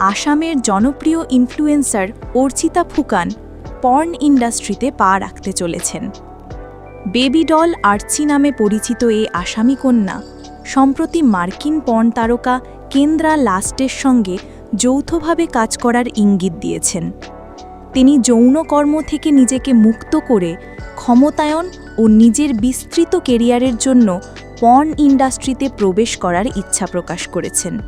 আসামের জনপ্রিয় influencer Archita ফুকান porn ইন্ডাস্ট্রিতে পা রাখতে চলেছেন। বেবি ডল আর্চি নামে পরিচিত এই আসামি কন্যা সম্প্রতি মার্কিন পর্ন তারকা কেন্দ্রা লাস্টের সঙ্গে যৌথভাবে কাজ করার ইঙ্গিত দিয়েছেন। তিনি যৌনকর্ম থেকে নিজেকে মুক্ত করে ক্ষমতায়ন ও নিজের বিস্তৃত কেরিয়ারের জন্য পর্ন ইন্ডাস্ট্রিতে প্রবেশ করার ইচ্ছা প্রকাশ করেছেন।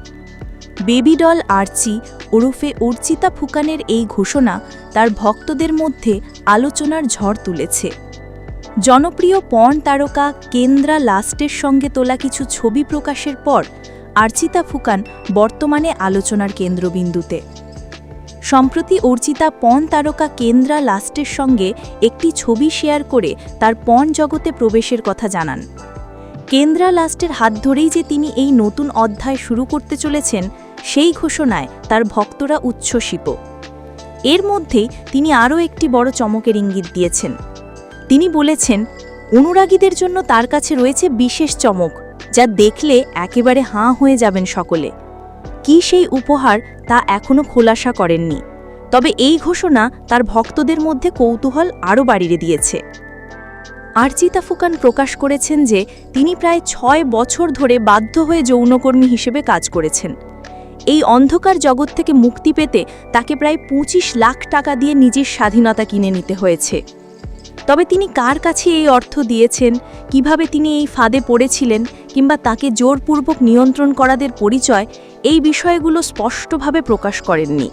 বেবিডল আর্চি ওরফে অর্চিতা ফুকানের এই ঘোষণা তার ভক্তদের মধ্যে আলোচনার ঝড় তুলেছে। জনপ্রিয় পর্ন তারকা কেন্দ্রা লাস্টের সঙ্গে তোলা কিছু ছবি প্রকাশের পর আর্চিতা ফুকান বর্তমানে আলোচনার কেন্দ্রবিন্দুতে। সম্প্রতি অর্চিতা পণ তারকা কেন্দ্রা লাস্টের সঙ্গে একটি ছবি শেয়ার করে তার পণ জগতে প্রবেশের কথা জানান। কেন্দ্রা লাস্টের হাত ধরেই যে তিনি এই নতুন অধ্যায় শুরু করতে চলেছেন সেই ঘোষণায় তার ভক্তরা উচ্ছ্বসিত। এর মধ্যেই তিনি আরও একটি বড় চমকের ইঙ্গিত দিয়েছেন। তিনি বলেছেন, অনুরাগীদের জন্য তার কাছে রয়েছে বিশেষ চমক, যা দেখলে একেবারে হাঁ হয়ে যাবেন সকলে। কি সেই উপহার তা এখনও খোলাসা করেননি। তবে এই ঘোষণা তার ভক্তদের মধ্যে কৌতূহল আরও বাড়িয়ে দিয়েছে। আরচিতা ফুকান প্রকাশ করেছেন যে, তিনি প্রায় ছয় বছর ধরে বাধ্য হয়ে যৌনকর্মী হিসেবে কাজ করেছেন। এই অন্ধকার জগৎ থেকে মুক্তি পেতে তাকে প্রায় পঁচিশ লাখ টাকা দিয়ে নিজের স্বাধীনতা কিনে নিতে হয়েছে। তবে তিনি কার কাছে এই অর্থ দিয়েছেন, কীভাবে তিনি এই ফাঁদে পড়েছিলেন কিংবা তাকে জোরপূর্বক নিয়ন্ত্রণ করাদের পরিচয়, এই বিষয়গুলো স্পষ্টভাবে প্রকাশ করেননি।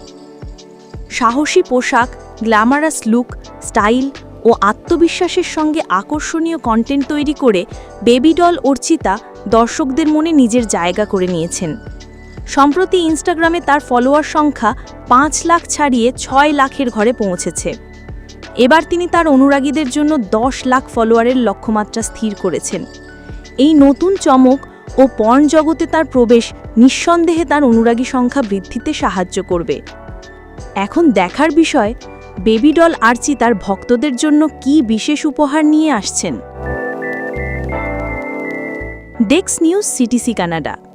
সাহসী পোশাক, গ্ল্যামারাস লুক, স্টাইল ও আত্মবিশ্বাসের সঙ্গে আকর্ষণীয় কন্টেন্ট তৈরি করে বেবিডল অর্চিতা দর্শকদের মনে নিজের জায়গা করে নিয়েছেন। সম্প্রতি ইনস্টাগ্রামে তার ফলোয়ার সংখ্যা পাঁচ লাখ ছাড়িয়ে ছয় লাখের ঘরে পৌঁছেছে। এবার তিনি তার অনুরাগীদের জন্য দশ লাখ ফলোয়ারের লক্ষ্যমাত্রা স্থির করেছেন। এই নতুন চমক ও পর্ন জগতে তার প্রবেশ নিঃসন্দেহে তার অনুরাগী সংখ্যা বৃদ্ধিতে সাহায্য করবে। এখন দেখার বিষয় বেবিডল আর্চি তার ভক্তদের জন্য কি বিশেষ উপহার নিয়ে আসছেন? ডেক্স নিউজ, সিটিসি কানাডা।